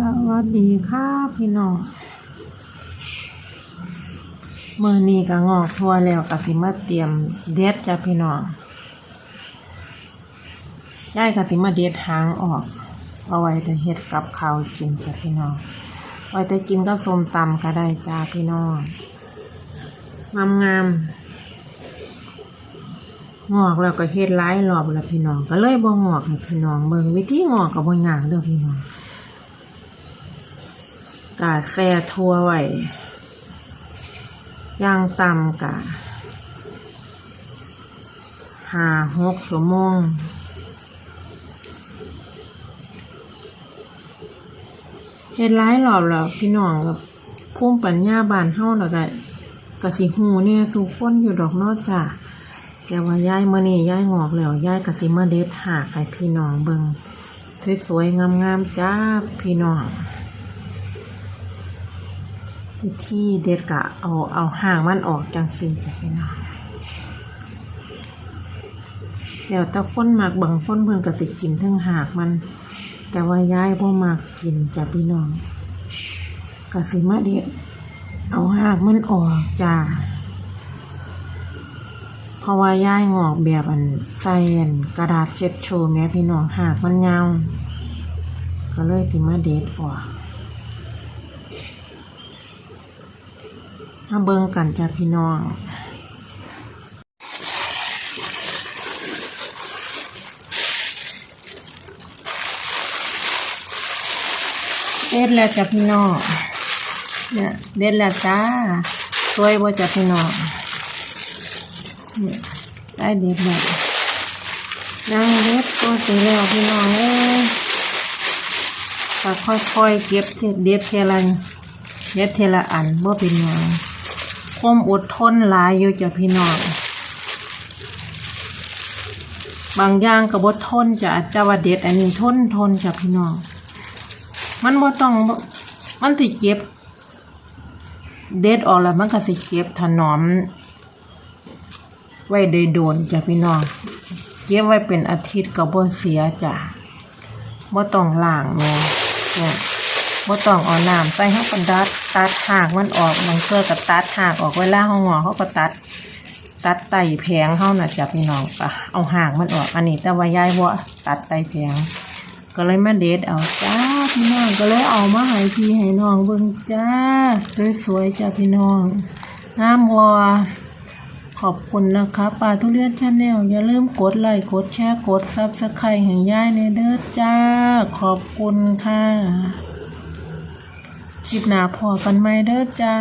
สวัสดีครับพี่น้องเมื่อนี้ก็งอกทัวแล้วก็สิมาเตรียมเด็ดจ้ะพี่น้องยายก็สิมาเด็ดหางออก เอาไว้แต่เฮ็ดกับข้าวกินจ้ะพี่น้องไว้แต่กินกับส้มตำก็ได้จ้าพี่น้องงามงามงอกแล้วก็เฮ็ดหลายรอบแล้วพี่น้องก็เลยบ่งอกให้พี่น้องเบิ่งวิธีงอกก็บ่ยากเด้อพี่น้อง กาแซ่ทั่วไว้ย่างต่ำกะหาหกชั่วโมงเฮ็ดหลายรอบแล้วพี่น้องกับพุ่มปัญญาบานเฮาแล้วก็กะสิหูเนี่ยสู่คนอยู่ดอกนอกจากแต่ว่าย้ายมื้อนี้ย้ายงอกแล้วย้ายกะสิมาเด็ดหากให้พี่น้องเบิ่งสวยๆงามๆจ้าพี่น้อง วิธีเด็ดกะเอาเอาห่างมันออกจังสิจะพี่น้องเดี๋ยวถ้าคนหมักบางคนเพิ่อนกติกินทั้งหากมัน แต่ว่าย้ายบ่มักกินจ้ะพี่น้องก็สิมาเด็ดเอาหากมันออกจ้าเพราะว่าย้ายงอกแบบอันใส่อันกระดาษเช็ดโชว์แม่พี่น้องหากมันยาวก็เลยสิมาเด็ดออก มาเบิ่งกันจ้ะพี่น้องเด็ดแล้วจ้ะพี่น้องเนี่ยเด็ดแล้วจ้าสวยบ่จ้ะพี่น้องเนี่ยได้เด็ดแล้วนั่งเด็ดตัวสีแล้วพี่น้องเอ้ยค่อยๆเก็บเด็ดเทละเด็ดเทละอันบ่เป็นยัง ความอดทนหลายอยู่จ้ะพี่น้อง บางอย่างก็บ่ทนจะจะว่าเด็ดอันนี้ทนทนจ้ะพี่น้อง มันบ่ต้องมันสิเก็บ เด็ดออกแล้วมันก็สิเก็บถนอม ไว้ได้โดนจ้ะพี่น้อง เก็บไว้เป็นอาทิตย์ก็บ่เสียจ้ะบ่ต้องล้างแม่เนี่ย บ่ต้องเอาน้ำใส่เฮาก็ดัดตัดหากมันออกบางเทื่อก็ตัดหากออกเวลาเฮางอเฮาก็ตัด ตัดไตแผงเฮาน่ะจ้ะพี่น้องก็เอาหากมันออกอันนี้แต่ว่ายายบ่ตัดไตแผงก็เลยมาเด็ดเอาจ้าพี่น้องก็เลยเอามาให้พี่ให้น้องเบิ่งจ้าสวยๆจ้ะพี่น้องงามบ่ขอบคุณนะคะปลาทุเรียนชาแนลอย่าลืมกดไลค์กดแชร์กดซับสไครต์ให้ยายในเด้อจ้า ขอบคุณค่ะ คลิปหน้าพอกันไหมเด้อจ้า